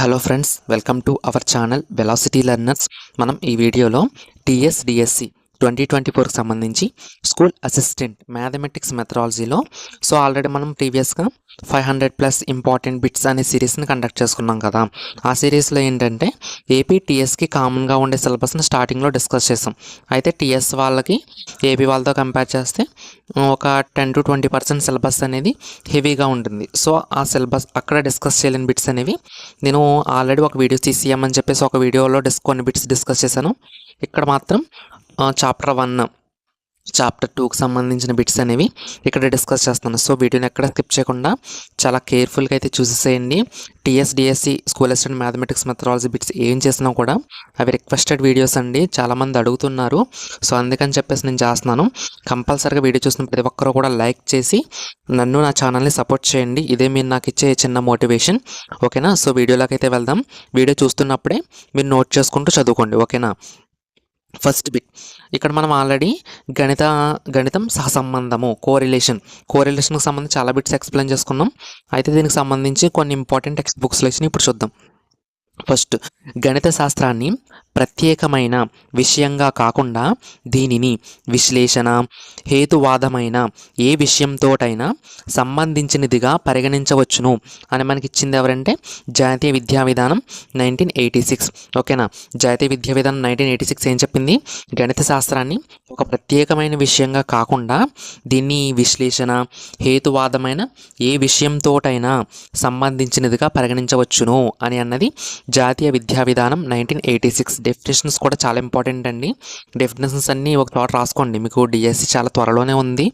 Hello friends welcome to our channel velocity learners మనం ఈ వీడియోలో టీఎస్డిఎస్సి ట్వంటీ ట్వంటీ ఫోర్కి సంబంధించి స్కూల్ అసిస్టెంట్ మ్యాథమెటిక్స్ మెథడాలజీలో సో ఆల్రెడీ మనం ప్రీవియస్గా five hundred plus important bits అనే సిరీస్ని కండక్ట్ చేసుకున్నాం కదా. ఆ సిరీస్లో ఏంటంటే ఏపీ టీఎస్కి కామన్గా ఉండే సిలబస్ని స్టార్టింగ్లో డిస్కస్ చేసాం. అయితే టీఎస్ వాళ్ళకి ఏపీ వాళ్ళతో కంపేర్ చేస్తే ఒక ten to twenty percent syllabus అనేది హెవీగా ఉంటుంది. సో ఆ సిలబస్ అక్కడ డిస్కస్ చేయలేని బిట్స్ అనేవి నేను ఆల్రెడీ ఒక వీడియో తీసియమని చెప్పేసి ఒక వీడియోలో డిస్ కొన్ని బిట్స్ డిస్కస్ చేశాను. ఇక్కడ మాత్రం చాప్టర్ వన్ చాప్టర్ టూకి సంబంధించిన బిట్స్ అనేవి ఇక్కడ డిస్కస్ చేస్తాను. సో వీడియోని ఎక్కడ స్కిప్ చేయకుండా చాలా కేర్ఫుల్గా అయితే చూసేసేయండి. TS DSC school assistant mathematics methodology bits ఏం చేసినా కూడా అవి రిక్వెస్టెడ్ వీడియోస్ అండి. చాలామంది అడుగుతున్నారు. సో అందుకని చెప్పేసి నేను చేస్తున్నాను. కంపల్సరీగా వీడియో చూసిన ప్రతి ఒక్కరు కూడా లైక్ చేసి నన్ను నా ఛానల్ని సపోర్ట్ చేయండి. ఇదే మీరు నాకు ఇచ్చే చిన్న మోటివేషన్ ఓకేనా సో వీడియోలోకి అయితే వెళ్దాం. వీడియో చూస్తున్నప్పుడే మీరు నోట్ చేసుకుంటూ చదువుకోండి. ఓకేనా ఫస్ట్ బిట్ ఇక్కడ మనం ఆల్రెడీ గణిత గణితం సహసంబంధము కోరిలేషన్ కోరిలేషన్కి సంబంధించి చాలా బిట్స్ ఎక్స్ప్లెయిన్ చేసుకున్నాం. అయితే దీనికి సంబంధించి కొన్ని ఇంపార్టెంట్ టెక్స్ట్ బుక్స్లో వచ్చినాయి ఇప్పుడు చూద్దాం. ఫస్ట్ గణిత శాస్త్రాన్ని ప్రత్యేకమైన విషయంగా కాకుండా దీనిని విశ్లేషణ హేతువాదమైన ఏ విషయంతోటైనా సంబంధించినదిగా పరిగణించవచ్చును. అని మనకి ఇచ్చింది ఎవరంటే జాతీయ విద్యా విధానం నైన్టీన్ ఎయిటీ సిక్స్. ఓకేనా? జాతీయ విద్యా విధానం నైన్టీన్ ఎయిటీ సిక్స్ ఏం చెప్పింది? గణిత శాస్త్రాన్ని ఒక ప్రత్యేకమైన విషయంగా కాకుండా దీన్ని విశ్లేషణ హేతువాదమైన ఏ విషయంతోటైనా సంబంధించినదిగా పరిగణించవచ్చును అని అన్నది జాతీయ విద్యా విధానం నైన్టీన్ ఎయిటీ సిక్స్ డెఫినేషన్స్ కూడా చాలా ఇంపార్టెంట్ అండి. డెఫినేషన్స్ అన్నీ ఒక చోట రాసుకోండి. మీకు డిఎస్సి చాలా త్వరలోనే ఉంది.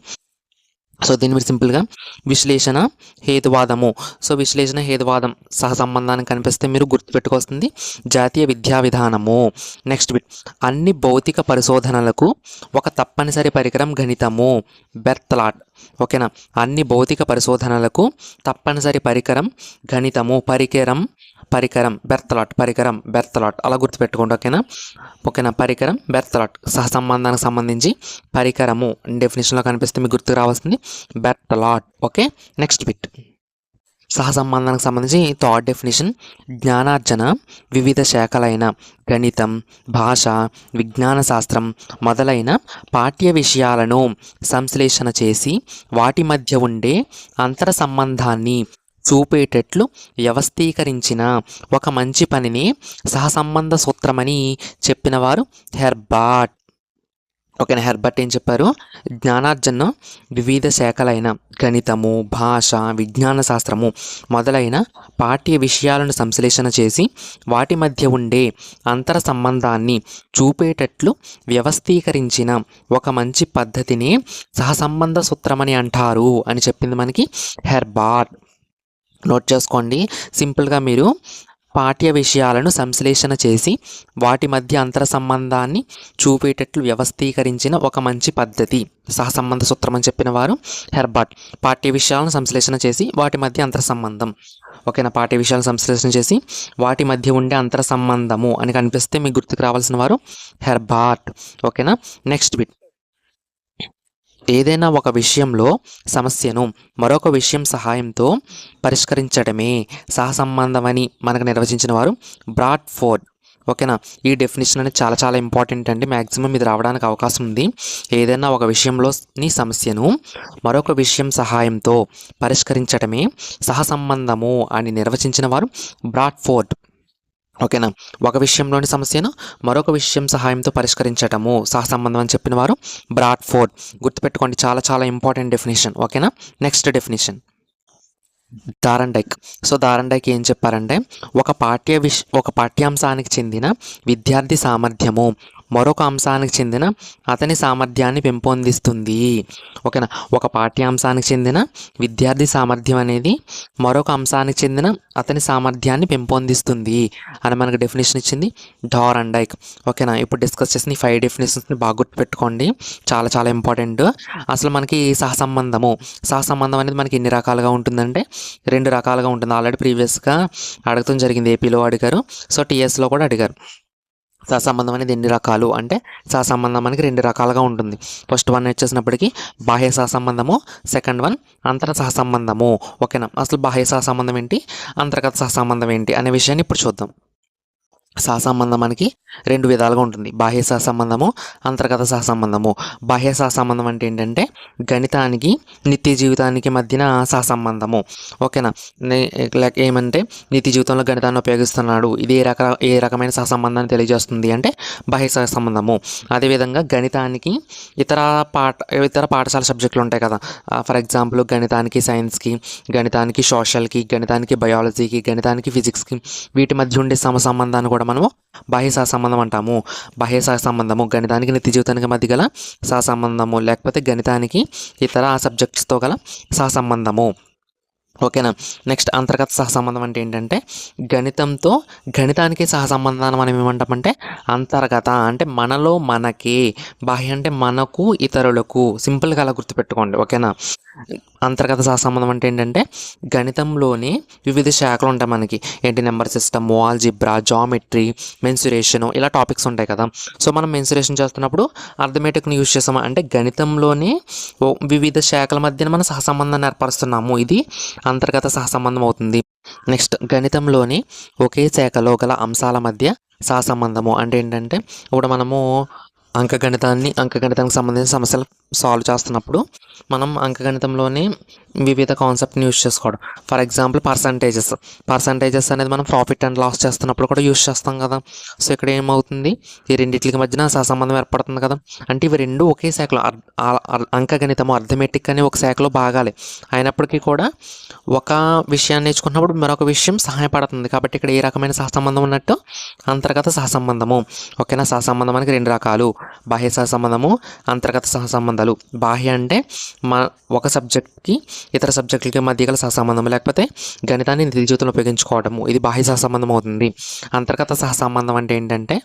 సో దీన్ని మీరు సింపుల్గా విశ్లేషణ హేతువాదము. సో విశ్లేషణ హేతువాదం సహ సంబంధాన్ని కనిపిస్తే మీరు గుర్తుపెట్టుకొస్తుంది జాతీయ విద్యా విధానము. నెక్స్ట్ బిట్ అన్ని భౌతిక పరిశోధనలకు ఒక తప్పనిసరి పరికరం గణితము. బెర్తలాట్ ఓకేనా? అన్ని భౌతిక పరిశోధనలకు తప్పనిసరి పరికరం గణితము పరికరం పరికరం బెర్తలాట్ పరికరం బెర్తలాట్. అలా గుర్తుపెట్టుకోండి ఓకేనా? ఓకేనా? పరికరం బెర్తలాట్. సహసంబంధానికి సంబంధించి పరికరము డెఫినేషన్లో కనిపిస్తే మీకు గుర్తుకు రావాల్సింది. బెర్తలాట్. ఓకే? నెక్స్ట్ బిట్ సహసంబంధానికి సంబంధించి థర్డ్ డెఫినేషన్ జ్ఞానార్జన వివిధ శాఖలైన గణితం భాష విజ్ఞాన శాస్త్రం మొదలైన పాఠ్య విషయాలను సంశ్లేషణ చేసి వాటి మధ్య ఉండే అంతర సంబంధాన్ని చూపేటట్లు వ్యవస్థీకరించిన ఒక మంచి పనిని సహసంబంధ సూత్రమని చెప్పిన వారు హెర్బాట్ ఓకేనా హెర్బర్ట్ ఏం చెప్పారు? జ్ఞానార్జన వివిధ శాఖలైన గణితము భాష విజ్ఞాన శాస్త్రము మొదలైన పాఠ్య విషయాలను సంశ్లేషణ చేసి వాటి మధ్య ఉండే అంతర సంబంధాన్ని చూపేటట్లు వ్యవస్థీకరించిన ఒక మంచి పద్ధతిని సహసంబంధ సూత్రమని అంటారు అని చెప్పింది మనకి హెర్బాట్ నోట్ చేసుకోండి. సింపుల్గా మీరు పాఠ్య విషయాలను సంశ్లేషణ చేసి వాటి మధ్య అంతర సంబంధాన్ని చూపేటట్లు వ్యవస్థీకరించిన ఒక మంచి పద్ధతి. సహసంబంధ సూత్రం అని చెప్పిన వారు హెర్బర్ట్. పాఠ్య విషయాలను సంశ్లేషణ చేసి వాటి మధ్య అంతర సంబంధం. ఓకేనా? పాఠ్య విషయాలను సంశ్లేషణ చేసి వాటి మధ్య ఉండే అంతర సంబంధము అని కనిపిస్తే మీకు గుర్తుకు రావాల్సిన వారు హెర్బార్ట్. ఓకేనా? నెక్స్ట్ బిట్ ఏదైనా ఒక విషయంలో సమస్యను మరొక విషయం సహాయంతో పరిష్కరించడమే సహసంబంధమని మనకు నిర్వచించిన వారు బ్రాడ్ ఫోర్డ్. ఓకేనా? ఈ డెఫినేషన్ అనేది చాలా చాలా ఇంపార్టెంట్ అండి. మ్యాక్సిమం ఇది రావడానికి అవకాశం ఉంది. ఏదైనా ఒక విషయంలో నీ సమస్యను మరొక విషయం సహాయంతో పరిష్కరించడమే సహసంబంధము అని నిర్వచించిన వారు బ్రాడ్ఫోర్డ్ ఓకేనా? ఒక విషయంలోని సమస్యను మరొక విషయం సహాయంతో పరిష్కరించటము సహసంబంధం అని చెప్పిన వారు బ్రాడ్ఫోర్డ్. గుర్తుపెట్టుకోండి చాలా చాలా ఇంపార్టెంట్ డెఫినేషన్. ఓకేనా? Next definition. Thorndike so Thorndike ఏం చెప్పారంటే ఒక పాఠ్య విష్ ఒక పాఠ్యాంశానికి చెందిన విద్యార్థి సామర్థ్యము మరొక అంశానికి చెందిన అతని సామర్థ్యాన్ని పెంపొందిస్తుంది. ఓకేనా? ఒక పాఠ్యాంశానికి చెందిన విద్యార్థి సామర్థ్యం అనేది మరొక అంశానికి చెందిన అతని సామర్థ్యాన్ని పెంపొందిస్తుంది అని మనకు డెఫినేషన్ ఇచ్చింది డార్ అండ్ డైక్. ఓకేనా? ఇప్పుడు డిస్కస్ చేసిన ఈ ఫైవ్ డెఫినేషన్స్ని బాగా గుర్తుపెట్టుకోండి. చాలా చాలా ఇంపార్టెంట్ అసలు మనకి సహసంబంధము సహసంబంధం అనేది మనకి ఎన్ని రకాలుగా ఉంటుందంటే రెండు రకాలుగా ఉంటుంది. ఆల్రెడీ ప్రీవియస్గా అడగడం జరిగింది. ఏపీలో అడిగారు. సో టీఎస్లో కూడా అడిగారు. సహసంబంధం అనేది ఎన్ని రకాలు? అంటే సహసంబంధం అనేది రెండు రకాలుగా ఉంటుంది. ఫస్ట్ వన్ వచ్చేసినప్పటికీ బాహ్య సహసంబంధము సెకండ్ వన్ అంతర సహసంబంధము. ఓకేనా? అసలు బాహ్య సహసంబంధం ఏంటి? అంతర్గత సహసంబంధం ఏంటి? అనే విషయాన్ని ఇప్పుడు చూద్దాం. సహసంబంధం మనకి రెండు విధాలుగా ఉంటుంది. బాహ్య సహసంబంధము అంతర్గత సహసంబంధము. బాహ్య సహసంబంధం అంటే ఏంటంటే గణితానికి నిత్య జీవితానికి మధ్యన సహసంబంధము. ఓకేనా? లైక్ ఏమంటే నిత్య జీవితంలో గణితాన్ని ఉపయోగిస్తున్నాడు. ఇది ఏ రక ఏ రకమైన సహసంబంధాన్ని తెలియజేస్తుంది అంటే బాహ్య సహసంబంధము. అదేవిధంగా గణితానికి ఇతర పాఠ ఇతర పాఠశాల సబ్జెక్టులు ఉంటాయి కదా. ఫర్ ఎగ్జాంపుల్ గణితానికి సైన్స్కి గణితానికి సోషల్కి గణితానికి బయాలజీకి గణితానికి ఫిజిక్స్కి వీటి మధ్య ఉండే సమ సంబంధాన్ని కూడా మనము బాహ్య సహసంబంధం అంటాము. బాహ్య సహసంబంధము గణితానికి నిత్య జీవితానికి మధ్య గల సహసంబంధము లేకపోతే గణితానికి ఇతర సబ్జెక్ట్స్తో గల సహసంబంధము ఓకేనా? నెక్స్ట్ అంతర్గత సహసంబంధం అంటే ఏంటంటే గణితంతో గణితానికి సహసంబంధాన్ని మనం ఏమంటామంటే అంతర్గత అంటే మనలో మనకి బాహ్య అంటే మనకు ఇతరులకు సింపుల్గా అలా గుర్తుపెట్టుకోండి ఓకేనా? అంతర్గత సహసంబంధం అంటే ఏంటంటే గణితంలోని వివిధ శాఖలు ఉంటాయి మనకి. ఏంటి? Number system algebra geometry mensuration ఇలా టాపిక్స్ ఉంటాయి కదా. సో మనం మెన్సురేషన్ చేస్తున్నప్పుడు అర్థమెటిక్ని యూజ్ చేస్తాము? అంటే గణితంలోని ఓ వివిధ శాఖల మధ్యన మనం సహసంబంధాన్ని ఏర్పరుస్తున్నాము. ఇది అంతర్గత సహసంబంధం అవుతుంది నెక్స్ట్ గణితంలోని ఒకే శాఖలో గల అంశాల మధ్య సహసంబంధము అంటే ఏంటంటే ఇప్పుడు మనము అంకగణితాన్ని అంకగణితానికి సంబంధించిన సమస్యలు సాల్వ్ చేస్తున్నప్పుడు మనం అంకగణితంలోని వివిధ కాన్సెప్ట్ని యూజ్ చేసుకోవడం. ఫర్ ఎగ్జాంపుల్ పర్సంటేజెస్ పర్సంటేజెస్ అనేది మనం ప్రాఫిట్ అండ్ లాస్ చేస్తున్నప్పుడు కూడా యూజ్ చేస్తాం కదా. సో ఇక్కడ ఏమవుతుంది? ఈ రెండింటికి మధ్యన సహసంబంధం ఏర్పడుతుంది కదా. అంటే ఇవి రెండు ఒకే శాఖలో అంకగణితము అర్థమెటిక్ అనే ఒక శాఖలో భాగాలే. అయినప్పటికీ కూడా ఒక విషయాన్ని నేర్చుకున్నప్పుడు మరొక విషయం సహాయపడుతుంది. కాబట్టి ఇక్కడ ఏ రకమైన సహసంబంధం ఉన్నట్టు? అంతర్గత సహసంబంధము. ఓకేనా? సహసంబంధం అనేది రెండు రకాలు. బాహ్య సహసంబంధము అంతర్గత సహసంబంధాలు బాహ్య అంటే మా ఒక సబ్జెక్ట్కి ఇతర సబ్జెక్టులకి మధ్య గల సహసంబంధం లేకపోతే గణితాన్ని నిత్య జీవితంలో ఉపయోగించుకోవడము ఇది బాహ్య సహసంబంధం అవుతుంది. అంతర్గత సహసంబంధం అంటే ఏంటంటే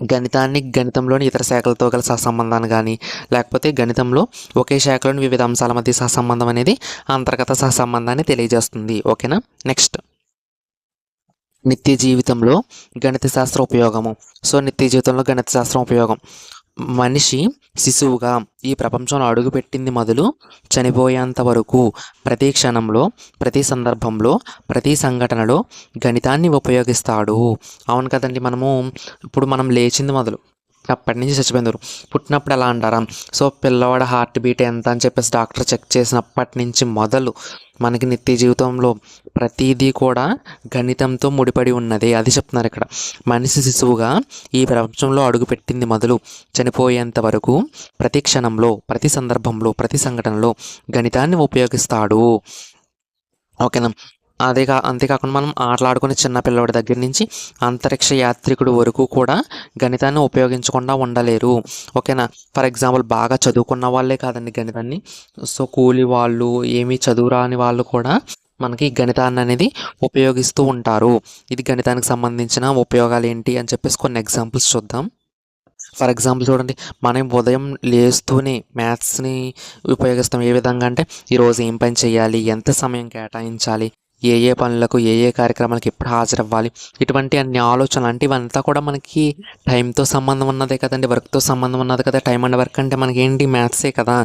గణితాన్ని గణితంలోని ఇతర శాఖలతో గల సహసంబంధాన్ని కానీ లేకపోతే గణితంలో ఒకే శాఖలోని వివిధ అంశాల మధ్య సహసంబంధం అనేది అంతర్గత సహసంబంధాన్ని తెలియజేస్తుంది. ఓకేనా? నెక్స్ట్. నిత్య జీవితంలో గణిత శాస్త్ర ఉపయోగము. సో నిత్య జీవితంలో గణిత శాస్త్రం ఉపయోగం. మనిషి శిశువుగా ఈ ప్రపంచంలో అడుగుపెట్టింది మొదలు చనిపోయేంత వరకు ప్రతి క్షణంలో ప్రతి సందర్భంలో ప్రతి సంఘటనలో గణితాన్ని ఉపయోగిస్తాడు. అవును కదండి మనము ఇప్పుడు మనం లేచింది మొదలు. అప్పటి నుంచి చచ్చిపోయిందరు. పుట్టినప్పుడు ఎలా అంటారా? సో పిల్లవాడ హార్ట్ బీట్ ఎంత అని చెప్పేసి డాక్టర్ చెక్ చేసినప్పటి నుంచి మొదలు మనకి నిత్య జీవితంలో ప్రతిదీ కూడా గణితంతో ముడిపడి ఉన్నది. అది చెప్తున్నారు ఇక్కడ. మనిషి శిశువుగా ఈ ప్రపంచంలో అడుగుపెట్టింది మొదలు చనిపోయేంత వరకు ప్రతి క్షణంలో ప్రతి సందర్భంలో ప్రతి సంఘటనలో గణితాన్ని ఉపయోగిస్తాడు. ఓకేనా? అదే కా అంతేకాకుండా మనం ఆటలాడుకునే చిన్న పిల్లవాడి దగ్గర నుంచి అంతరిక్ష యాత్రికుడు వరకు కూడా గణితాన్ని ఉపయోగించకుండా ఉండలేరు. ఓకేనా? ఫర్ ఎగ్జాంపుల్ బాగా చదువుకున్న వాళ్ళే కాదండి గణితాన్ని. సో కూలి వాళ్ళు ఏమీ చదువురాని వాళ్ళు కూడా మనకి గణితాన్ని అనేది ఉపయోగిస్తూ ఉంటారు. ఇది గణితానికి సంబంధించిన ఉపయోగాలు ఏంటి అని చెప్పేసి కొన్ని ఎగ్జాంపుల్స్ చూద్దాం. ఫర్ ఎగ్జాంపుల్ చూడండి మనం ఉదయం లేస్తూనే మ్యాథ్స్ని ఉపయోగిస్తాం. ఏ విధంగా అంటే ఈరోజు ఏం పని చేయాలి? ఎంత సమయం కేటాయించాలి? ఏ ఏ పనులకు ఏ ఏ కార్యక్రమాలకు ఎప్పుడు హాజరవ్వాలి? ఇటువంటి అన్ని ఆలోచనలు అంటే ఇవంతా కూడా మనకి టైంతో సంబంధం ఉన్నదే కదండి వర్క్తో సంబంధం ఉన్నది కదా టైం అండ్ వర్క్ అంటే మనకి ఏంటి మ్యాథ్సే కదా.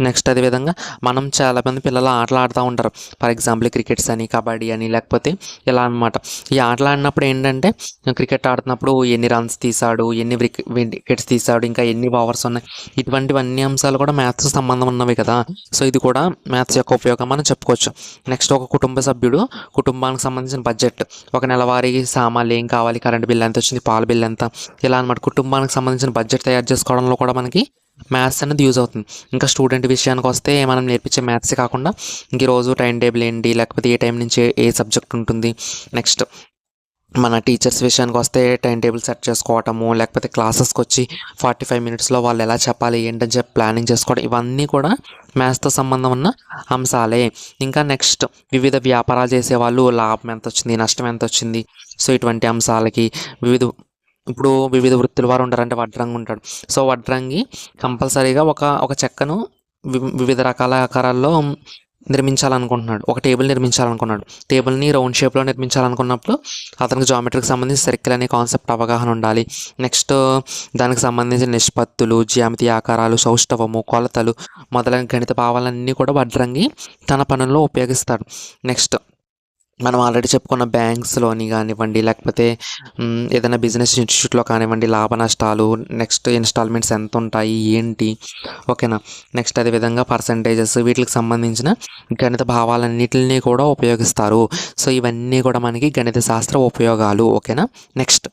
నెక్స్ట్ అదేవిధంగా మనం చాలామంది పిల్లలు ఆటలు ఆడుతూ ఉంటారు. ఫర్ ఎగ్జాంపుల్ క్రికెట్స్ అని కబడ్డీ అని లేకపోతే ఇలా అన్నమాట. ఈ ఆటలు ఆడినప్పుడు ఏంటంటే క్రికెట్ ఆడుతున్నప్పుడు ఎన్ని రన్స్ తీసాడు ఎన్ని వికెట్స్ తీసాడు ఇంకా ఎన్ని ఓవర్స్ ఉన్నాయి? ఇటువంటివన్నీ అంశాలు కూడా మ్యాథ్స్ సంబంధం ఉన్నవి కదా. సో ఇది కూడా మ్యాథ్స్ యొక్క ఉపయోగం మనం చెప్పుకోవచ్చు. నెక్స్ట్ ఒక కుటుంబ సభ్యుడు కుటుంబానికి సంబంధించిన బడ్జెట్ ఒక నెలవారీ సామాన్లు ఏం కావాలి? కరెంట్ బిల్ ఎంత వచ్చింది? పాల బిల్ ఎంత? ఇలా అనమాట కుటుంబానికి సంబంధించిన బడ్జెట్ తయారు చేసుకోవడంలో కూడా మనకి మ్యాథ్స్ అనేది యూజ్ అవుతుంది. ఇంకా స్టూడెంట్ విషయానికి వస్తే మనం నేర్పించే మ్యాథ్స్ కాకుండా ఇంక ఈ రోజు టైం టేబుల్ ఏంటి? లేకపోతే ఏ టైం నుంచి ఏ సబ్జెక్ట్ ఉంటుంది? నెక్స్ట్ మన టీచర్స్ విషయానికి వస్తే టైం టేబుల్ సెట్ చేసుకోవటము లేకపోతే క్లాసెస్కి వచ్చి ఫార్టీ ఫైవ్ మినిట్స్లో వాళ్ళు ఎలా చెప్పాలి ఏంటని చెప్పి ప్లానింగ్ చేసుకోవడం ఇవన్నీ కూడా మ్యాథ్స్తో సంబంధం ఉన్న అంశాలే. ఇంకా నెక్స్ట్ వివిధ వ్యాపారాలు చేసేవాళ్ళు లాభం ఎంత వచ్చింది నష్టం ఎంత వచ్చింది సో ఇటువంటి అంశాలకి వివిధ ఇప్పుడు వివిధ వృత్తుల వారు ఉంటారు అంటే వడ్రంగి ఉంటాడు. సో వడ్రంగి కంపల్సరీగా ఒక ఒక చెక్కను వి- వివిధ రకాల ఆకారాల్లో నిర్మించాలనుకుంటున్నాడు. ఒక టేబుల్ నిర్మించాలనుకున్నాడు. టేబుల్ని రౌండ్ షేప్లో నిర్మించాలనుకున్నప్పుడు అతనికి జామెట్రీకి సంబంధించి సర్కిల్ అనే కాన్సెప్ట్ అవగాహన ఉండాలి. నెక్స్ట్ దానికి సంబంధించిన నిష్పత్తులు జ్యామితి ఆకారాలు సౌష్ఠవము కొలతలు మొదలైన గణిత భావాలన్నీ కూడా వడ్రంగి తన పనుల్లో ఉపయోగిస్తాడు. నెక్స్ట్ మనం ఆల్రెడీ చెప్పుకున్న బ్యాంక్స్లోని కానివ్వండి లేకపోతే మ్, ఏదైనా బిజినెస్ ఇన్స్టిట్యూట్లో కానివ్వండి లాభ నష్టాలు నెక్స్ట్ ఇన్స్టాల్మెంట్స్ ఎంత ఉంటాయి ఏంటి ఓకేనా నెక్స్ట్ అదేవిధంగా పర్సంటేజెస్ వీటికి సంబంధించిన గణిత భావాలన్నిటిని కూడా ఉపయోగిస్తారు. సో ఇవన్నీ కూడా మనకి గణిత శాస్త్ర ఉపయోగాలు. ఓకేనా నెక్స్ట్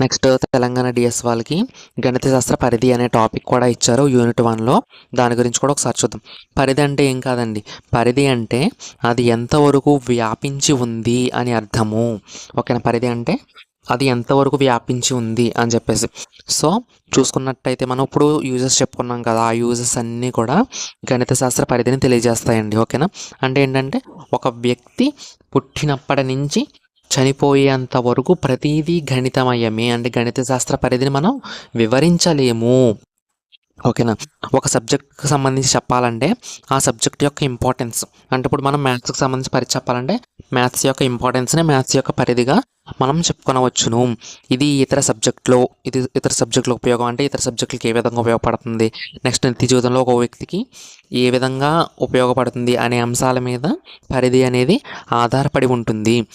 నెక్స్ట్ తెలంగాణ డిఎస్ వాళ్ళకి గణిత శాస్త్ర పరిధి అనే టాపిక్ కూడా ఇచ్చారు యూనిట్ వన్లో దాని గురించి కూడా ఒకసారి చూద్దాం. పరిధి అంటే ఏం కాదండి? పరిధి అంటే అది ఎంతవరకు వ్యాపించి ఉంది అని అర్థము. ఓకేనా? పరిధి అంటే అది ఎంతవరకు వ్యాపించి ఉంది అని చెప్పేసి. సో చూసుకున్నట్టయితే మనం ఇప్పుడు యూజెస్ చెప్పుకున్నాం కదా ఆ యూజెస్ అన్నీ కూడా గణిత శాస్త్ర పరిధిని తెలియజేస్తాయండి. ఓకేనా? అంటే ఏంటంటే ఒక వ్యక్తి పుట్టినప్పటి నుంచి చనిపోయేంత వరకు ప్రతిదీ గణితమయమే. అంటే గణిత శాస్త్ర పరిధిని మనం వివరించలేము. ఓకేనా? ఒక సబ్జెక్ట్కి సంబంధించి చెప్పాలంటే ఆ సబ్జెక్ట్ యొక్క ఇంపార్టెన్స్. అంటే ఇప్పుడు మనం మ్యాథ్స్కి సంబంధించి పరిధి చెప్పాలంటే మ్యాథ్స్ యొక్క ఇంపార్టెన్స్ని మ్యాథ్స్ యొక్క పరిధిగా మనం చెప్పుకొనవచ్చును. ఇది ఇతర సబ్జెక్ట్లో ఇది ఇతర సబ్జెక్టుల ఉపయోగం. అంటే ఇతర సబ్జెక్టులకి ఏ విధంగా ఉపయోగపడుతుంది? నెక్స్ట్ నిత్య జీవితంలో ఒక వ్యక్తికి ఏ విధంగా ఉపయోగపడుతుంది? అనే అంశాల మీద పరిధి అనేది ఆధారపడి ఉంటుంది.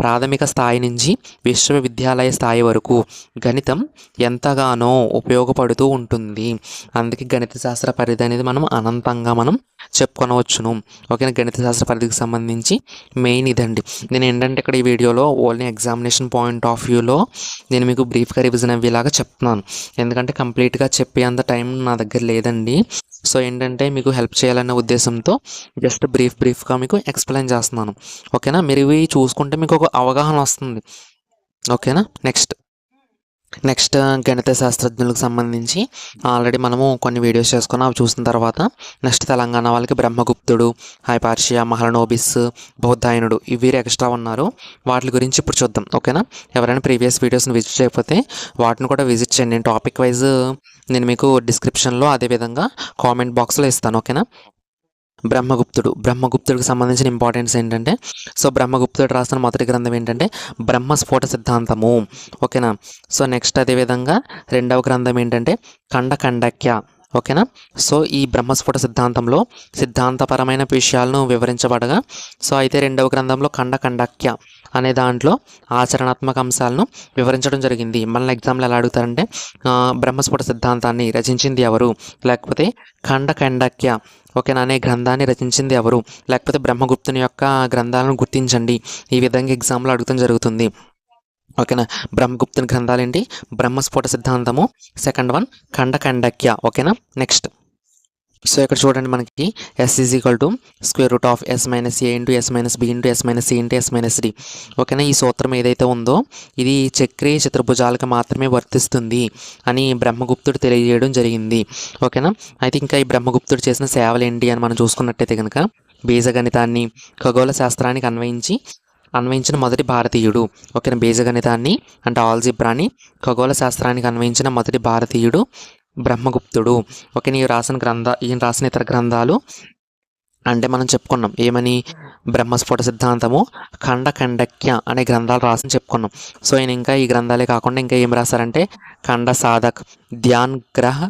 ప్రాథమిక స్థాయి నుంచి విశ్వవిద్యాలయ స్థాయి వరకు గణితం ఎంతగానో ఉపయోగపడుతూ ఉంటుంది. అందుకే గణిత శాస్త్ర పరిధి అనేది మనం అనంతంగా మనం చెప్పుకొనవచ్చును. ఓకేనా? గణిత శాస్త్ర పరిధికి సంబంధించి మెయిన్ ఇదండి. నేను ఏంటంటే ఇక్కడ ఈ వీడియోలో ఓన్లీ ఎగ్జామినేషన్ పాయింట్ ఆఫ్ వ్యూలో నేను మీకు బ్రీఫ్గా రివిజన్ అయ్యేలాగా చెప్తున్నాను. ఎందుకంటే కంప్లీట్గా చెప్పేంత టైం నా దగ్గర లేదండి. సో ఏంటంటే మీకు హెల్ప్ చేయాలనే ఉద్దేశంతో జస్ట్ బ్రీఫ్ బ్రీఫ్గా మీకు ఎక్స్ప్లెయిన్ చేస్తున్నాను. ఓకేనా? మీరు ఇవి చూసుకుంటే మీకు ఒక అవగాహన వస్తుంది. ఓకేనా? నెక్స్ట్. నెక్స్ట్ గణిత శాస్త్రజ్ఞులకు సంబంధించి ఆల్రెడీ మనము కొన్ని వీడియోస్ చేసుకున్నాం. అవి చూసిన తర్వాత నెక్స్ట్ తెలంగాణ వాళ్ళకి బ్రహ్మగుప్తుడు హైపార్షియా మహలనోబిస్ బౌద్ధాయనుడు ఇవి ఎక్స్ట్రా ఉన్నారు. వాటి గురించి ఇప్పుడు చూద్దాం. ఓకేనా? ఎవరైనా ప్రీవియస్ వీడియోస్ని విజిట్ చేయకపోతే వాటిని కూడా విజిట్ చేయండి. నేను టాపిక్ వైజ్ నేను మీకు డిస్క్రిప్షన్లో అదేవిధంగా కామెంట్ బాక్స్లో ఇస్తాను. ఓకేనా? బ్రహ్మగుప్తుడు. బ్రహ్మగుప్తుడికి సంబంధించిన ఇంపార్టెన్స్ ఏంటంటే సో బ్రహ్మగుప్తుడు రాసిన మొదటి గ్రంథం ఏంటంటే బ్రహ్మస్ఫోట సిద్ధాంతము. ఓకేనా సో నెక్స్ట్ అదేవిధంగా రెండవ గ్రంథం ఏంటంటే ఖండఖండక్య. ఓకేనా? సో ఈ బ్రహ్మస్ఫుట సిద్ధాంతంలో సిద్ధాంతపరమైన విషయాలను వివరించబడగా సో అయితే రెండవ గ్రంథంలో ఖండ ఖండక్య అనే దాంట్లో ఆచరణాత్మక అంశాలను వివరించడం జరిగింది. మన ఎగ్జామ్లో ఎలా అడుగుతారంటే బ్రహ్మస్ఫుట సిద్ధాంతాన్ని రచించింది ఎవరు? లేకపోతే ఖండ ఖండక్య ఓకేనా అనే గ్రంథాన్ని రచించింది ఎవరు? లేకపోతే బ్రహ్మగుప్తుని యొక్క గ్రంథాలను గుర్తించండి. ఈ విధంగా ఎగ్జామ్లో అడగటం జరుగుతుంది. ఓకేనా? బ్రహ్మగుప్తుని గ్రంథాలు ఏంటి బ్రహ్మస్ఫోట సిద్ధాంతము సెకండ్ వన్ ఖండఖండక్య. ఓకేనా? నెక్స్ట్. సో ఇక్కడ చూడండి మనకి S is equal to square root of S minus A into S minus B into S minus C into S minus D ఓకేనా? ఈ సూత్రం ఏదైతే ఉందో ఇది చక్రీయ చతుర్భుజాలకు మాత్రమే వర్తిస్తుంది అని బ్రహ్మగుప్తుడు తెలియజేయడం జరిగింది. ఓకేనా? అయితే ఇంకా ఈ బ్రహ్మగుప్తుడు చేసిన సేవలు ఏంటి అని మనం చూసుకున్నట్టయితే కనుక బీజగణితాన్ని ఖగోళ శాస్త్రానికి అన్వయించి అన్వయించిన మొదటి భారతీయుడు. ఓకేనా బీజగణితాన్ని అంటే ఆల్జిబ్రాని ఖగోళ శాస్త్రానికి అన్వయించిన మొదటి భారతీయుడు బ్రహ్మగుప్తుడు. ఓకే ఈ రాసిన గ్రంథ ఈయన రాసిన ఇతర గ్రంథాలు అంటే మనం చెప్పుకున్నాం. ఏమని? బ్రహ్మస్ఫోట సిద్ధాంతము ఖండఖండక్య అనే గ్రంథాలు రాసిన చెప్పుకున్నాం. సో ఈయన ఇంకా ఈ గ్రంథాలే కాకుండా ఇంకా ఏం రాశారంటే ఖండ సాధక్ ధ్యాన్ గ్రహ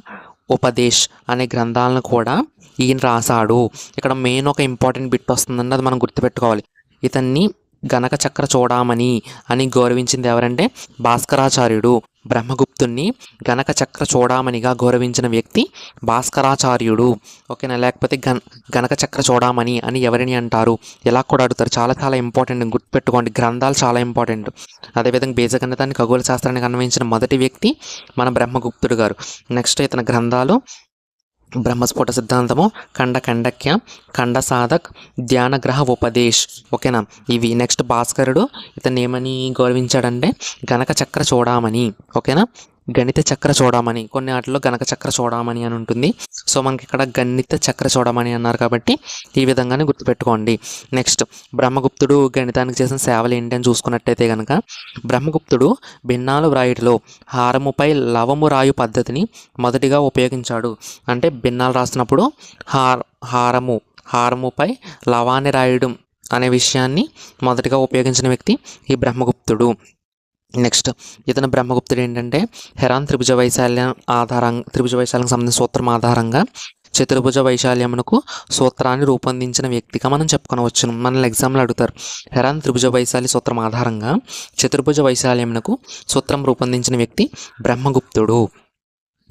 ఉపదేశ్ అనే గ్రంథాలను కూడా ఈయన రాశాడు. ఇక్కడ మెయిన్ ఒక ఇంపార్టెంట్ బిట్ వస్తుందని అది మనం గుర్తుపెట్టుకోవాలి. ఇతన్ని గణక చక్ర చూడామణి అని గౌరవించింది ఎవరంటే భాస్కరాచార్యుడు. బ్రహ్మగుప్తుణ్ణి గణక చక్ర చూడామణిగా గౌరవించిన వ్యక్తి భాస్కరాచార్యుడు. ఓకేనా? లేకపోతే గణ గనక చక్ర చూడామణి అని ఎవరిని అంటారు? ఎలా కూడా అడుగుతారు. చాలా చాలా ఇంపార్టెంట్ గుర్తుపెట్టుకోండి. గ్రంథాలు చాలా ఇంపార్టెంట్. అదేవిధంగా బీజగణితాన్ని ఖగోళ శాస్త్రానికి అన్వయించిన మొదటి వ్యక్తి మన బ్రహ్మగుప్తుడు గారు. నెక్స్ట్ ఇతని గ్రంథాలు బ్రహ్మస్ఫోట సిద్ధాంతము ఖండ ఖండక్య ఖండ సాధక్ ధ్యాన గ్రహ ఉపదేశ్. ఓకేనా? ఇవి నెక్స్ట్ భాస్కరుడు ఇతను ఏమని గౌరవించాడంటే గణక చక్ర చూడమని. ఓకేనా? గణిత చక్ర చూడమని కొన్ని ఆటల్లో గణక చక్ర చూడమని అని ఉంటుంది. సో మనకి ఇక్కడ గణిత చక్ర చూడమని అన్నారు కాబట్టి ఈ విధంగానే గుర్తుపెట్టుకోండి. నెక్స్ట్ బ్రహ్మగుప్తుడు గణితానికి చేసిన సేవలు ఏంటి అని చూసుకున్నట్టయితే కనుక బ్రహ్మగుప్తుడు భిన్నాలు వ్రాయుటిలో హారముపై లవము రాయు పద్ధతిని మొదటిగా ఉపయోగించాడు. అంటే భిన్నాలు రాసినప్పుడు హార్ హారము హారముపై లవాన్ని రాయడం అనే విషయాన్ని మొదటగా ఉపయోగించిన వ్యక్తి ఈ బ్రహ్మగుప్తుడు. నెక్స్ట్ ఇతను బ్రహ్మగుప్తుడు ఏంటంటే హెరాన్ త్రిభుజ వైశాల్యం ఆధారంగా త్రిభుజ వైశాల్యం సంబంధించిన సూత్రం ఆధారంగా చతుర్భుజ వైశాల్యమునకు సూత్రాన్ని రూపొందించిన వ్యక్తిగా మనం చెప్పుకొనవచ్చు. మనల్ని ఎగ్జామ్లో అడుగుతారు. హెరాన్ త్రిభుజ వైశాల్య సూత్రం ఆధారంగా చతుర్భుజ వైశాల్యమునకు సూత్రం రూపొందించిన వ్యక్తి బ్రహ్మగుప్తుడు.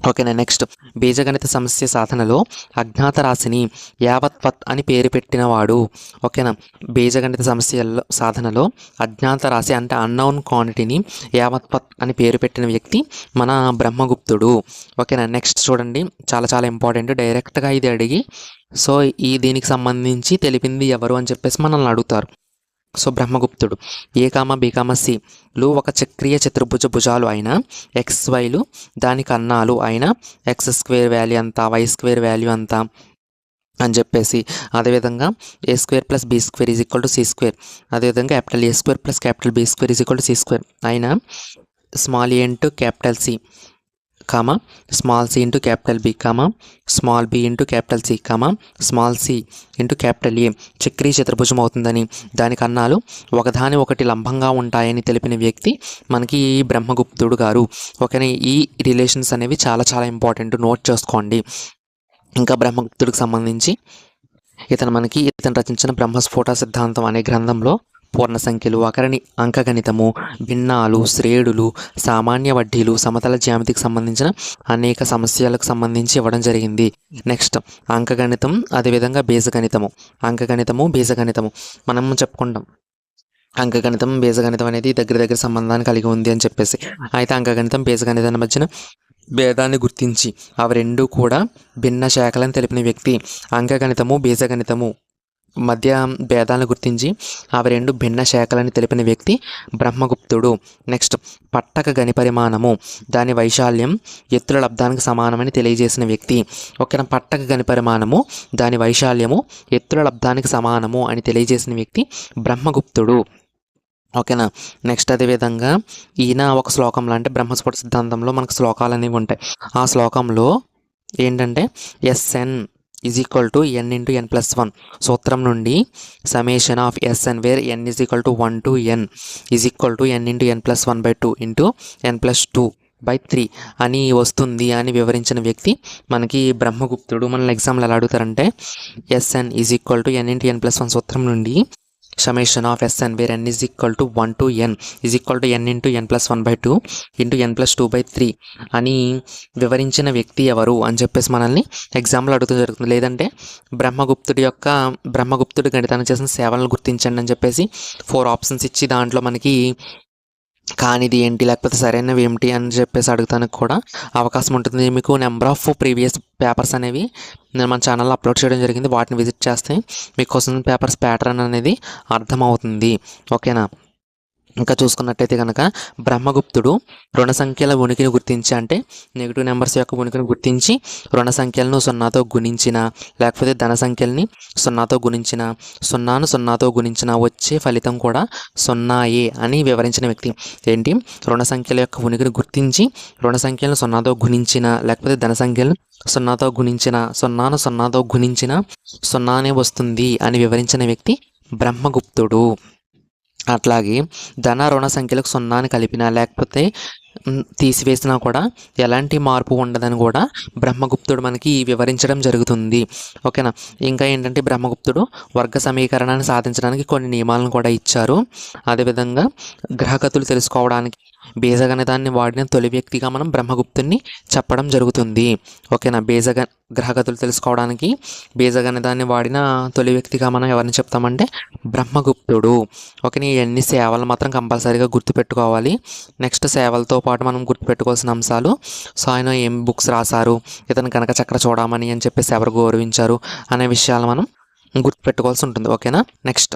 ఓకేనా నెక్స్ట్ బీజగణిత సమస్య సాధనలో అజ్ఞాత రాశిని యావత్వత్ అని పేరు పెట్టినవాడు. ఓకేనా బీజగణిత సమస్యల్లో సాధనలో అజ్ఞాత రాశి అంటే అన్నౌన్ క్వాంటిటీని యావత్వత్ అని పేరు పెట్టిన వ్యక్తి మన బ్రహ్మగుప్తుడు. ఓకేనా నెక్స్ట్ చూడండి. చాలా చాలా ఇంపార్టెంట్ డైరెక్ట్గా ఇది అడిగి సో ఈ దీనికి సంబంధించి తెలిపింది ఎవరు? అని చెప్పేసి మనల్ని అడుగుతారు. సో బ్రహ్మగుప్తుడు ఏ కామ బీకామ సిలు ఒక చక్రీయ చతుర్భుజ భుజాలు అయిన ఎక్స్ వైలు దానికి అన్నాలు అయిన ఎక్స్ స్క్వేర్ వాల్యూ అంతా వై స్క్వేర్ వాల్యూ అంతా అని చెప్పేసి అదేవిధంగా A square plus B square is equal to C square. అదేవిధంగా capital A square plus capital B square is equal to C square. అయినా small A into capital C. Comma small C into capital B comma small B into capital C comma small C into capital A Chakri చతుర్భుజం అవుతుందని దానికి అన్నాలు ఒకదాని ఒకటి లంబంగా ఉంటాయని తెలిపిన వ్యక్తి మనకి ఈ బ్రహ్మగుప్తుడు గారు. ఓకేనా? ఈ రిలేషన్స్ అనేవి చాలా చాలా ఇంపార్టెంట్. నోట్ చేసుకోండి. ఇంకా బ్రహ్మగుప్తుడికి సంబంధించి ఇతను మనకి ఇతను రచించిన బ్రహ్మస్ఫోట సిద్ధాంతం అనే గ్రంథంలో పూర్ణ సంఖ్యలు అకరణి అంకగణితము భిన్నాలు శ్రేణులు సామాన్య వడ్డీలు సమతల జ్యామితికి సంబంధించిన అనేక సమస్యలకు సంబంధించి ఇవ్వడం జరిగింది. నెక్స్ట్ అంకగణితం అదేవిధంగా బీజగణితము. అంకగణితము బీజగణితము. మనం చెప్పుకుంటాం. అంకగణితం బీజగణితం అనేది దగ్గర దగ్గర సంబంధాన్ని కలిగి ఉంది అని చెప్పేసి. అయితే అంకగణితం బీజగణితం మధ్యన భేదాన్ని గుర్తించి అవి రెండూ కూడా భిన్న శాఖలను తెలిపిన వ్యక్తి. అంకగణితము బీజగణితము. మధ్య భేదాలను గుర్తించి అవి రెండు భిన్న శాఖలని తెలిపిన వ్యక్తి బ్రహ్మగుప్తుడు. నెక్స్ట్ పట్టక గని పరిమాణము. దాని వైశాల్యం ఎత్తుల లబ్ధానికి సమానమని తెలియజేసిన వ్యక్తి. ఒకన పట్టక గని పరిమాణము దాని వైశాల్యము ఎత్తుల లబ్ధానికి సమానము అని తెలియజేసిన వ్యక్తి బ్రహ్మగుప్తుడు. ఓకేనా? నెక్స్ట్ అదేవిధంగా ఈయన ఒక శ్లోకంలో అంటే బ్రహ్మస్ఫుట సిద్ధాంతంలో మనకు శ్లోకాలు అనేవి ఉంటాయి. ఆ శ్లోకంలో ఏంటంటే SN is equal to N into N plus one సూత్రం నుండి summation of S N where N is equal to one to N is equal to N into N plus one by two into N plus two by three అని వస్తుంది అని వివరించిన వ్యక్తి మనకి బ్రహ్మగుప్తుడు మనల్ని ఎగ్జామ్లో ఎలా అడుగుతారంటే SN is equal to N into N plus one సూత్రం నుండి summation of SN where N is equal to one to N is equal to N into N plus one by two into N plus two by three అని వివరించిన వ్యక్తి ఎవరు అని చెప్పేసి మనల్ని ఎగ్జామ్లో అడుగుతూ జరుగుతుంది. లేదంటే బ్రహ్మగుప్తుడి యొక్క బ్రహ్మగుప్తుడి గణితాన్ని చేసిన సేవలను గుర్తించండి అని చెప్పేసి ఫోర్ ఆప్షన్స్ ఇచ్చి దాంట్లో మనకి కానిది ఏంటి లేకపోతే సరైనవి ఏమిటి అని చెప్పేసి అడుగుతానికి కూడా అవకాశం ఉంటుంది. మీకు నెంబర్ ఆఫ్ ప్రీవియస్ పేపర్స్ అనేవి నేను మన ఛానల్లో అప్లోడ్ చేయడం జరిగింది. వాటిని విజిట్ చేస్తే మీకు క్వశ్చన్ పేపర్స్ ప్యాటర్న్ అనేది అర్థమవుతుంది. ఓకేనా ఇంకా చూసుకున్నట్టయితే కనుక బ్రహ్మగుప్తుడు రుణ సంఖ్యల ఉనికిని గుర్తించి అంటే నెగిటివ్ నెంబర్స్ యొక్క ఉనికిని గుర్తించి రుణ సంఖ్యలను సున్నాతో గుణించిన లేకపోతే ధన సంఖ్యల్ని సున్నాతో గుణించిన సున్నాను సున్నాతో గుణించిన వచ్చే ఫలితం కూడా సున్నాయే అని వివరించిన వ్యక్తి. ఏంటి? రుణ సంఖ్యల యొక్క ఉనికిని గుర్తించి రుణ సంఖ్యలను సున్నాతో గుణించిన లేకపోతే ధన సంఖ్యలను సున్నాతో గుణించిన సున్నాను సున్నాతో గుణించిన సున్నానే వస్తుంది అని వివరించిన వ్యక్తి బ్రహ్మగుప్తుడు. అట్లాగే ధన రుణ సంఖ్యలకు సున్నాని కలిపినా లేకపోతే తీసివేసినా కూడా ఎలాంటి మార్పు ఉండదని కూడా బ్రహ్మగుప్తుడు మనకి వివరించడం జరుగుతుంది. ఓకేనా? ఇంకా ఏంటంటే బ్రహ్మగుప్తుడు వర్గ సమీకరణాన్ని సాధించడానికి కొన్ని నియమాలను కూడా ఇచ్చారు. అదేవిధంగా గ్రహగతులు తెలుసుకోవడానికి బీజగణితాన్ని వాడిన తొలి వ్యక్తిగా మనం బ్రహ్మగుప్తుని చెప్పడం జరుగుతుంది. ఓకేనా? బీజగ గ్రహగతులు తెలుసుకోవడానికి బీజగణితాన్ని వాడిన తొలి వ్యక్తిగా మనం ఎవరిని చెప్తామంటే బ్రహ్మగుప్తుడు. ఓకే ఇవన్నీ సేవలు మాత్రం కంపల్సరీగా గుర్తుపెట్టుకోవాలి. నెక్స్ట్ సేవలతో పాటు మనం గుర్తుపెట్టుకోవాల్సిన అంశాలు. సో ఆయన ఏం బుక్స్ రాశారు? ఇతను కనుక చక్ర చూడమని అని చెప్పేసి ఎవరు గౌరవించారు? అనే విషయాలు మనం గుర్తుపెట్టుకోవాల్సి ఉంటుంది. ఓకేనా? నెక్స్ట్.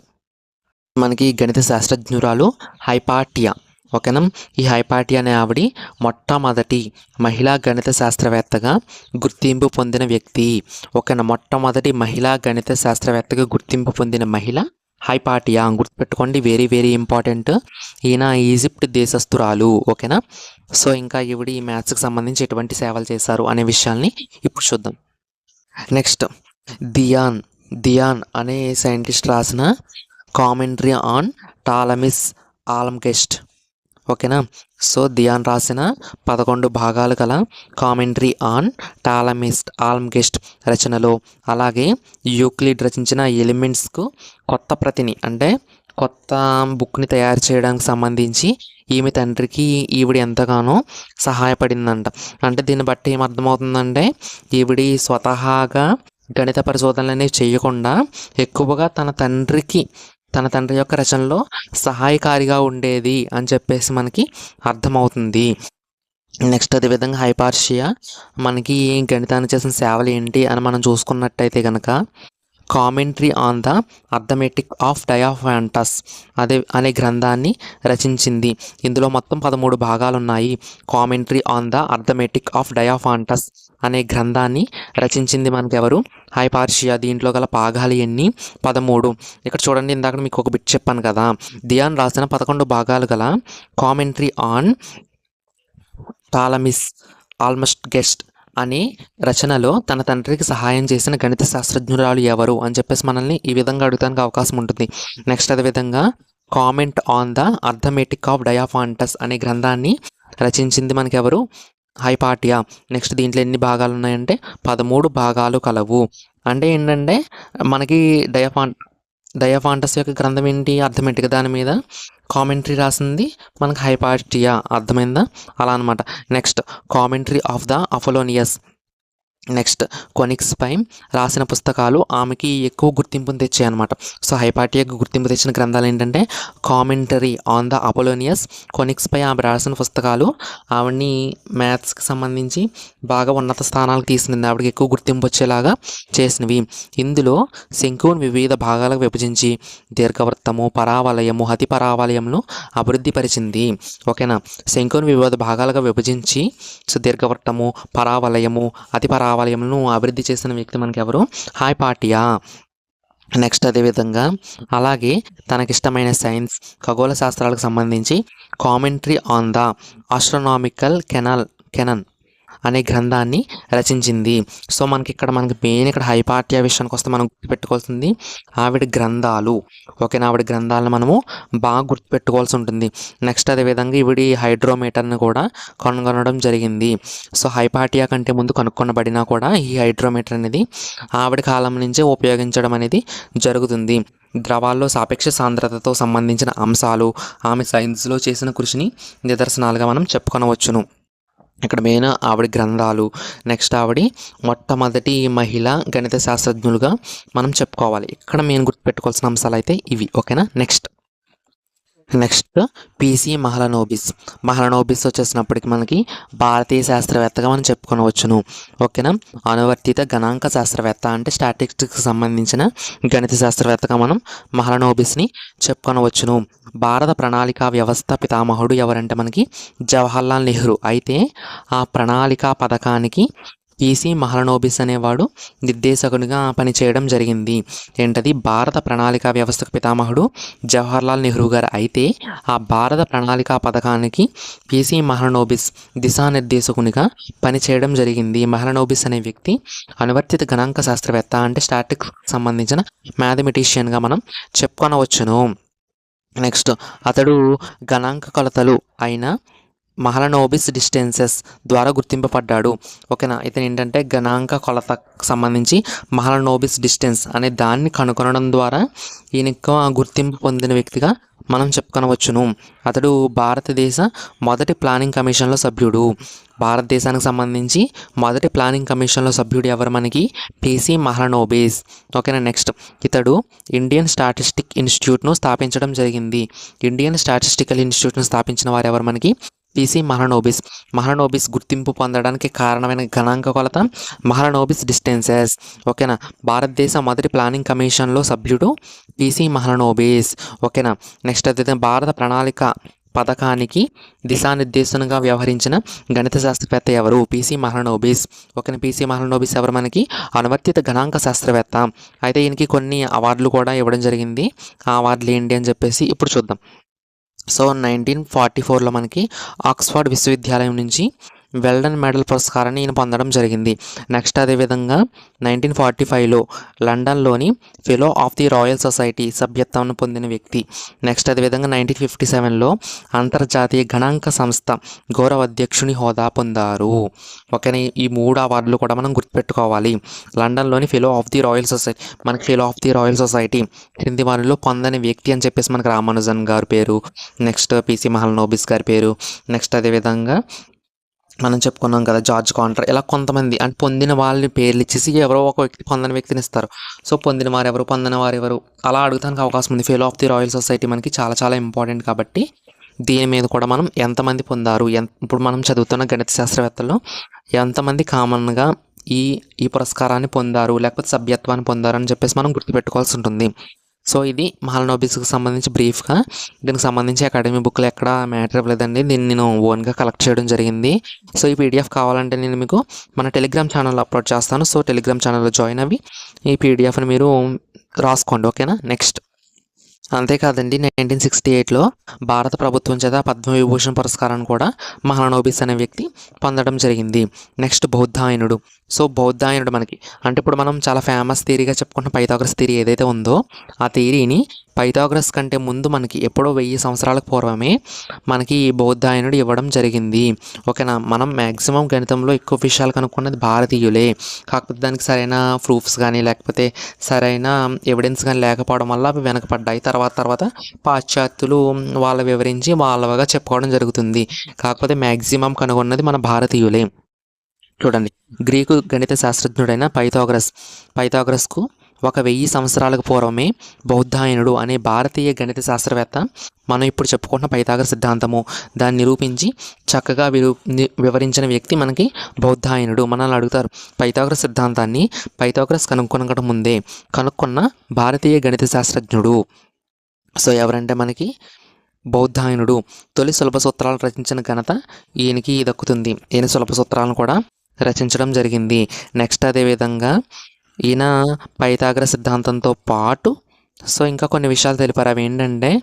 మనకి గణిత శాస్త్రజ్ఞురాలు హైపాటియా ఓకేనా? ఈ హైపాటి అనే ఆవిడ మొట్టమొదటి మహిళా గణిత శాస్త్రవేత్తగా గుర్తింపు పొందిన వ్యక్తి. ఓకేనా? మొట్టమొదటి మహిళా గణిత శాస్త్రవేత్తగా గుర్తింపు పొందిన మహిళ హైపాటియా గుర్తుపెట్టుకోండి వెరీ వెరీ ఇంపార్టెంట్ ఈయన ఈజిప్ట్ దేశస్తురాలు ఓకేనా? సో ఇంకా ఈవిడ ఈ మ్యాథ్స్కి సంబంధించి ఎటువంటి సేవలు చేశారు అనే విషయాల్ని ఇప్పుడు చూద్దాం. నెక్స్ట్ దియాన్ దియాన్ అనే సైంటిస్ట్ రాసిన కామెంటరీ ఆన్ టాలమిస్ ఆలంగెస్ట్ ఓకేనా? సో దియాన్ రాసిన పదకొండు భాగాలు గల కామెంటరీ ఆన్ టాలమిస్ట్ ఆల్మ్గెస్ట్ రచనలో. అలాగే యూక్లిడ్ రచించిన ఎలిమెంట్స్కు కొత్త ప్రతిని అంటే కొత్త బుక్ని తయారు చేయడానికి సంబంధించి ఈమె తండ్రికి ఈవిడ ఎంతగానో సహాయపడిందంట. అంటే దీన్ని బట్టి ఏమర్థమవుతుందంటే ఈవిడి స్వతహాగా గణిత పరిశోధనలు అనేవి చేయకుండా ఎక్కువగా తన తండ్రికి తన తండ్రి యొక్క రచనలో సహాయకారిగా ఉండేది అని చెప్పేసి మనకి అర్థమవుతుంది. నెక్స్ట్ అదేవిధంగా హైపార్షియా మనకి గణితాన్ని చేసిన సేవలు ఏంటి అని మనం చూసుకున్నట్టయితే కనుక commentary on the arithmetic of Diophantus అదే అనే గ్రంథాన్ని రచించింది. ఇందులో మొత్తం పదమూడు భాగాలు ఉన్నాయి commentary on the arithmetic of Diophantus అనే గ్రంథాన్ని రచించింది మనకెవరు? ఎవరు హైపార్షియా దీంట్లో గల భాగాలు ఎన్ని? పదమూడు. ఇక్కడ చూడండి ఇందాక మీకు ఒక బిట్ చెప్పాను కదా. దియాన్ రాసిన పదకొండు భాగాలు గల commentary on Ptolemy's Almagest అనే రచనలో తన తండ్రికి సహాయం చేసిన గణిత శాస్త్రజ్ఞురాలు ఎవరు అని చెప్పేసి మనల్ని ఈ విధంగా అడగడానికి అవకాశం ఉంటుంది. నెక్స్ట్ అదేవిధంగా comment on the arithmetic of Diophantus అనే గ్రంథాన్ని రచించింది మనకి ఎవరు హైపాటియా నెక్స్ట్ దీంట్లో ఎన్ని భాగాలు ఉన్నాయంటే పదమూడు భాగాలు కలవు. అంటే ఏంటంటే మనకి డయాఫాంటస్ యొక్క గ్రంథం ఏంటి? అర్థమెటిక్ దాని మీద? కామెంటరీ రాసింది మనకు హైపాటియా అర్థమైందా? అలా అనమాట next commentary of the Apollonius next conics పై రాసిన పుస్తకాలు ఆమెకి ఎక్కువ గుర్తింపును తెచ్చాయి అనమాట సో హైపాటియాకు గుర్తింపు తెచ్చిన గ్రంథాలు ఏంటంటే commentary on the Apollonius. Conics పై ఆమె రాసిన పుస్తకాలు ఆవిడ్ని మ్యాథ్స్కి సంబంధించి బాగా ఉన్నత స్థానాలకు తీసింది ఆవిడకి ఎక్కువ గుర్తింపు వచ్చేలాగా చేసినవి. ఇందులో శంకువును వివిధ భాగాలకు విభజించి దీర్ఘవృత్తము పరావలయము అతి పరావలయంను అభివృద్ధిపరిచింది ఓకేనా? శంకువును వివిధ భాగాలుగా విభజించి సో దీర్ఘవృత్తము పరావలయము అతి పరావలయములను అభివృద్ధి చేసిన వ్యక్తి మనకి ఎవరు? హాయ్ పాటియా. నెక్స్ట్ అదేవిధంగా అలాగే తనకిష్టమైన సైన్స్ ఖగోళ శాస్త్రాలకు సంబంధించి commentary on the astronomical canal canon అనే గ్రంథాన్ని రచించింది. సో మనకి ఇక్కడ మనకి మెయిన్ ఇక్కడ హైపాటియా విషయానికి వస్తే మనం గుర్తుపెట్టుకోవాల్సింది ఆవిడ గ్రంథాలు. ఓకేనా? ఆవిడ గ్రంథాలను మనము బాగా గుర్తుపెట్టుకోవాల్సి ఉంటుంది. నెక్స్ట్ అదేవిధంగా ఈవిడి హైడ్రోమీటర్ని కూడా కనుగొనడం జరిగింది. సో హైపాటియా కంటే ముందు కనుక్కొనబడినా కూడా ఈ హైడ్రోమీటర్ అనేది ఆవిడ కాలం నుంచే ఉపయోగించడం అనేది జరుగుతుంది. ద్రవాల్లో సాపేక్ష సాంద్రతతో సంబంధించిన అంశాలు ఆమె సైన్స్లో చేసిన కృషిని నిదర్శనాలుగా మనం చెప్పుకొనవచ్చును. ఇక్కడ మెయిన్ ఆవిడ గ్రంథాలు. నెక్స్ట్ ఆవిడ మొట్టమొదటి మహిళ గణిత శాస్త్రజ్ఞులుగా మనం చెప్పుకోవాలి. ఇక్కడ మెయిన్ గుర్తుపెట్టుకోవాల్సిన అంశాలు అయితే ఇవి. ఓకేనా? Next. Next PC Mahalanobis Mahalanobis వచ్చేసినప్పటికి మనకి భారతీయ శాస్త్రవేత్తగా మనం చెప్పుకోవచ్చును ఓకేనా? అనువర్తిత గణాంక శాస్త్రవేత్త అంటే స్టాటిస్టిక్స్కి సంబంధించిన గణిత శాస్త్రవేత్తగా మనం మహలనోబిస్ని చెప్పుకొనవచ్చును. భారత ప్రణాళికా వ్యవస్థ పితామహుడు ఎవరంటే మనకి జవహర్లాల్ నెహ్రూ. అయితే ఆ ప్రణాళికా పథకానికి పీసీ మహలనోబిస్ అనేవాడు నిర్దేశకునిగా పనిచేయడం జరిగింది. ఏంటది? భారత ప్రణాళిక వ్యవస్థకు పితామహుడు జవహర్లాల్ నెహ్రూ గారు అయితే ఆ భారత ప్రణాళిక పథకానికి పీసీ మహలనోబిస్ దిశానిర్దేశకునిగా పనిచేయడం జరిగింది. మహలనోబిస్ అనే వ్యక్తి అనువర్తిత గణాంక శాస్త్రవేత్త అంటే స్టాటిక్స్ సంబంధించిన మ్యాథమెటిషియన్గా మనం చెప్పుకొనవచ్చును. నెక్స్ట్ అతడు గణాంక కొలతలు అయిన మహలనోబిస్ డిస్టెన్సెస్ ద్వారా గుర్తింపబడ్డాడు. ఓకేనా? ఇతను ఏంటంటే గణాంక కొలతకు సంబంధించి మహలనోబిస్ డిస్టెన్స్ అనే దాన్ని కనుగొనడం ద్వారా ఈయన గుర్తింపు పొందిన వ్యక్తిగా మనం చెప్పుకొనవచ్చును. అతడు భారతదేశ మొదటి ప్లానింగ్ కమిషన్లో సభ్యుడు. భారతదేశానికి సంబంధించి మొదటి ప్లానింగ్ కమిషన్లో సభ్యుడు ఎవరు మనకి? P C Mahalanobis. ఓకేనా? నెక్స్ట్. ఇతడు ఇండియన్ స్టాటిస్టిక్ ఇన్స్టిట్యూట్ను స్థాపించడం జరిగింది. ఇండియన్ స్టాటిస్టికల్ ఇన్స్టిట్యూట్ను స్థాపించిన వారు ఎవరు మనకి? పీసీ మహలనోబిస్ మహలనోబిస్ గుర్తింపు పొందడానికి కారణమైన గణాంక కొలత మహలనోబిస్ డిస్టెన్సెస్ ఓకేనా? భారతదేశ మొదటి ప్లానింగ్ కమిషన్లో సభ్యుడు పీసీ మహలనోబిస్ ఓకేనా? నెక్స్ట్ అదే భారత ప్రణాళిక పథకానికి దిశానిర్దేశనగా వ్యవహరించిన గణిత శాస్త్రవేత్త ఎవరు? పీసీ మహలనోబిస్ ఓకేనా? పీసీ మహలనోబిస్ ఎవరు? మనకి అనువర్తిత గణాంక శాస్త్రవేత్త. అయితే ఈయనకి కొన్ని అవార్డులు కూడా ఇవ్వడం జరిగింది. ఆ అవార్డులు ఏంటి అని చెప్పేసి ఇప్పుడు చూద్దాం. సో నైన్టీన్ ఫార్టీ ఫోర్లో మనకి ఆక్స్ఫర్డ్ విశ్వవిద్యాలయం నుంచి వెల్డన్ మెడల్ పురస్కారాన్ని ఈయన పొందడం జరిగింది. నెక్స్ట్ అదేవిధంగా నైన్టీన్ ఫార్టీ ఫైవ్లో లండన్లోని fellow of the royal society సభ్యత్వాన్ని పొందిన వ్యక్తి. నెక్స్ట్ అదేవిధంగా నైన్టీన్ ఫిఫ్టీ సెవెన్లో అంతర్జాతీయ గణాంక సంస్థ గౌరవ అధ్యక్షుని హోదా పొందారు. ఓకేనా ఈ మూడు అవార్డులు కూడా మనం గుర్తుపెట్టుకోవాలి. లండన్లోని fellow of the royal society మనకి fellow of the royal society క్రింది వారిలో పొందని వ్యక్తి అని చెప్పేసి మనకి రామానుజన్ గారి పేరు. నెక్స్ట్ పిసి మహల్నోబిస్ గారి పేరు. నెక్స్ట్ అదేవిధంగా మనం చెప్పుకున్నాం కదా జార్జ్ కాంటర్ ఇలా కొంతమంది అంటే పొందిన వాళ్ళని పేర్లు ఇచ్చేసి ఎవరో ఒక వ్యక్తి పొందని వ్యక్తిని ఇస్తారు. సో పొందిన వారు ఎవరు పొందిన వారు ఎవరు అలా అడుగుతానికి అవకాశం ఉంది. Fellow of the royal society మనకి చాలా చాలా ఇంపార్టెంట్ కాబట్టి దీని మీద కూడా మనం ఎంతమంది పొందారు ఎంత ఇప్పుడు మనం చదువుతున్న గణిత శాస్త్రవేత్తలు ఎంతమంది కామన్గా ఈ ఈ పురస్కారాన్ని పొందారు లేకపోతే సభ్యత్వాన్ని పొందారు అని చెప్పేసి మనం గుర్తుపెట్టుకోవాల్సి ఉంటుంది. సో ఇది మహాలనోబిస్కి సంబంధించి బ్రీఫ్గా. దీనికి సంబంధించి అకాడమీ బుక్లు ఎక్కడ మ్యాటర్ ఇవ్వలేదండి. దీన్ని నేను ఓన్గా కలెక్ట్ చేయడం జరిగింది. సో ఈ పీడిఎఫ్ కావాలంటే నేను మీకు మన టెలిగ్రామ్ ఛానల్లో అప్లోడ్ చేస్తాను. సో టెలిగ్రామ్ ఛానల్లో జాయిన్ అవి ఈ పీడిఎఫ్ని మీరు రాసుకోండి ఓకేనా? నెక్స్ట్. అంతేకాదండి నైన్టీన్ సిక్స్టీ ఎయిట్లో భారత ప్రభుత్వం చేత పద్మవిభూషణ్ పురస్కారాన్ని కూడా మహానోబిస్ అనే వ్యక్తి పొందడం జరిగింది. నెక్స్ట్ బౌద్ధాయనుడు. సో బౌద్ధాయనుడు మనకి. అంటే ఇప్పుడు మనం చాలా ఫేమస్ థీరీగా చెప్పుకున్న పైథాగ్రస్ థీరీ ఏదైతే ఉందో ఆ థీరీని పైథాగ్రస్ కంటే ముందు మనకి ఎప్పుడో వెయ్యి సంవత్సరాలకు పూర్వమే మనకి ఈ బౌద్ధాయనుడు ఇవ్వడం జరిగింది. ఓకేనా? మనం మ్యాక్సిమం గణితంలో ఎక్కువ విషయాలు కనుక్కున్నది భారతీయులే. కాకపోతే దానికి సరైన ప్రూఫ్స్ కానీ లేకపోతే సరైన ఎవిడెన్స్ కానీ లేకపోవడం వల్ల అవి వెనకపడ్డాయి తర్వాత తర్వాత పాశ్చాత్యులు వాళ్ళ వివరించి వాళ్ళగా చెప్పుకోవడం జరుగుతుంది. కాకపోతే మ్యాక్సిమం కనుగొన్నది మన భారతీయులే. చూడండి. గ్రీకు గణిత శాస్త్రజ్ఞుడైన పైథాగరస్. పైథాగరస్కు ఒక వెయ్యి సంవత్సరాలకు పూర్వమే బౌద్ధాయనుడు అనే భారతీయ గణిత శాస్త్రవేత్త మనం ఇప్పుడు చెప్పుకుంటున్న పైథాగ్ర సిద్ధాంతము. దాన్ని నిరూపించి చక్కగా విరు వివరించిన వ్యక్తి మనకి బౌద్ధాయనుడు మనల్ని అడుగుతారు. పైథాగర సిద్ధాంతాన్ని పైథాగరస్ కనుక్కొనక ముందే కనుక్కున్న భారతీయ గణిత శాస్త్రజ్ఞుడు. సో ఎవరంటే మనకి బౌద్ధాయనుడు. తొలి సులభ సూత్రాలు రచించిన ఘనత ఈయనకి దక్కుతుంది. ఈయన సులభ సూత్రాలను కూడా రచించడం జరిగింది. నెక్స్ట్ అదేవిధంగా ఈయన పైతాగ్ర సిద్ధాంతంతో పాటు సో ఇంకా కొన్ని విషయాలు తెలిపారు. అవి ఏంటంటే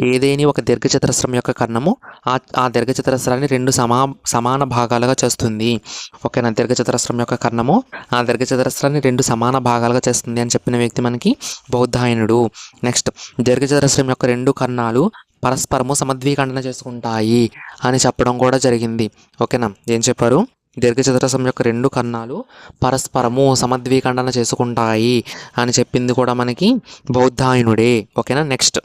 ఏదేని ఒక దీర్ఘచతురస్రం యొక్క కర్ణము ఆ ఆ దీర్ఘచతురస్రాన్ని రెండు సమా సమాన భాగాలుగా చేస్తుంది. ఓకేనా? దీర్ఘచతురస్రం యొక్క కర్ణము ఆ దీర్ఘచతురస్రాన్ని రెండు సమాన భాగాలుగా చేస్తుంది అని చెప్పిన వ్యక్తి మనకి బౌద్ధాయనుడు. నెక్స్ట్ దీర్ఘచతురస్రం యొక్క రెండు కర్ణాలు పరస్పరము సమద్వీఖండన చేసుకుంటాయి అని చెప్పడం కూడా జరిగింది. ఓకేనా? ఏం చెప్పారు? దీర్ఘచతురస్రం యొక్క రెండు కన్నాలు పరస్పరము సమద్వీఖండన చేసుకుంటాయి అని చెప్పింది కూడా మనకి బౌద్ధాయనుడే. ఓకేనా? నెక్స్ట్.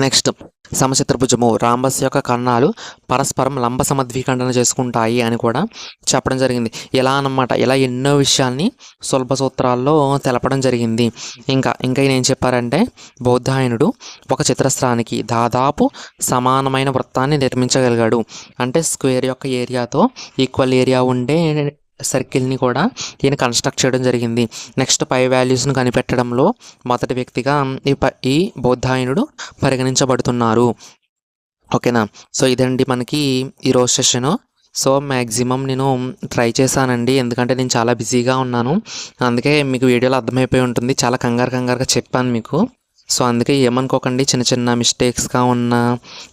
నెక్స్ట్ సమచిత్రభుజము రాంబస్ యొక్క కర్ణాలు పరస్పరం లంబ సమద్వీఖండన చేసుకుంటాయి అని కూడా చెప్పడం జరిగింది. ఇలా అన్నమాట? ఇలా ఎన్నో విషయాల్ని సులభ సూత్రాల్లో తెలపడం జరిగింది. ఇంకా ఇంకా ఏం చెప్పారంటే బౌద్ధాయనుడు ఒక చిత్రస్త్రానికి దాదాపు సమానమైన వృత్తాన్ని నిర్మించగలిగాడు. అంటే స్క్వేర్ యొక్క ఏరియాతో ఈక్వల్ ఏరియా ఉండే సర్కిల్ని కూడా ఈయన కన్స్ట్రక్ట్ చేయడం జరిగింది. నెక్స్ట్ పై వాల్యూస్ను కనిపెట్టడంలో మొదటి వ్యక్తిగా ఈ ఈ బౌద్ధాయనుడు పరిగణించబడుతున్నారు. ఓకేనా? సో ఇదండి మనకి ఈరోజు సెషను సో మ్యాక్సిమం నేను ట్రై చేశానండి. ఎందుకంటే నేను చాలా బిజీగా ఉన్నాను. అందుకే మీకు వీడియోలో అర్థమైపోయి ఉంటుంది. చాలా కంగారు కంగారుగా చెప్పాను మీకు. సో అందుకే ఏమనుకోకండి చిన్న చిన్న మిస్టేక్స్గా ఉన్న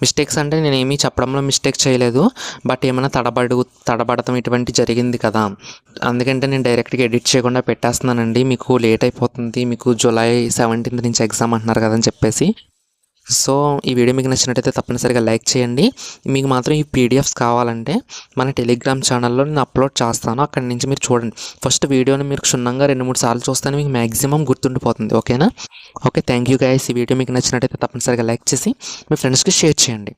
మిస్టేక్స్ అంటే నేను ఏమీ చెప్పడంలో మిస్టేక్ చేయలేదు బట్ ఏమైనా తడబడు తడబడటం ఇటువంటి జరిగింది కదా. అందుకంటే నేను డైరెక్ట్గా ఎడిట్ చేయకుండా పెట్టేస్తున్నానండి. మీకు లేట్ అయిపోతుంది మీకు జూలై సెవెంటీన్త్ నుంచి ఎగ్జామ్ అంటున్నారు కదా అని చెప్పేసి. సో ఈ వీడియో మీకు నచ్చినట్టయితే తప్పనిసరిగా లైక్ చేయండి. మీకు మాత్రం ఈ పీడిఎఫ్స్ కావాలంటే మన టెలిగ్రామ్ ఛానల్లో నేను అప్లోడ్ చేస్తాను. అక్కడి నుంచి మీరు చూడండి. ఫస్ట్ వీడియోని మీరు క్షుణ్ణంగా రెండు మూడు సార్లు చూస్తేనే మీకు మ్యాక్సిమం గుర్తుండిపోతుంది. ఓకేనా? ఓకే థ్యాంక్ యూ గైస్ ఈ వీడియో మీకు నచ్చినట్టయితే తప్పనిసరిగా లైక్ చేసి మీ ఫ్రెండ్స్కి షేర్ చేయండి.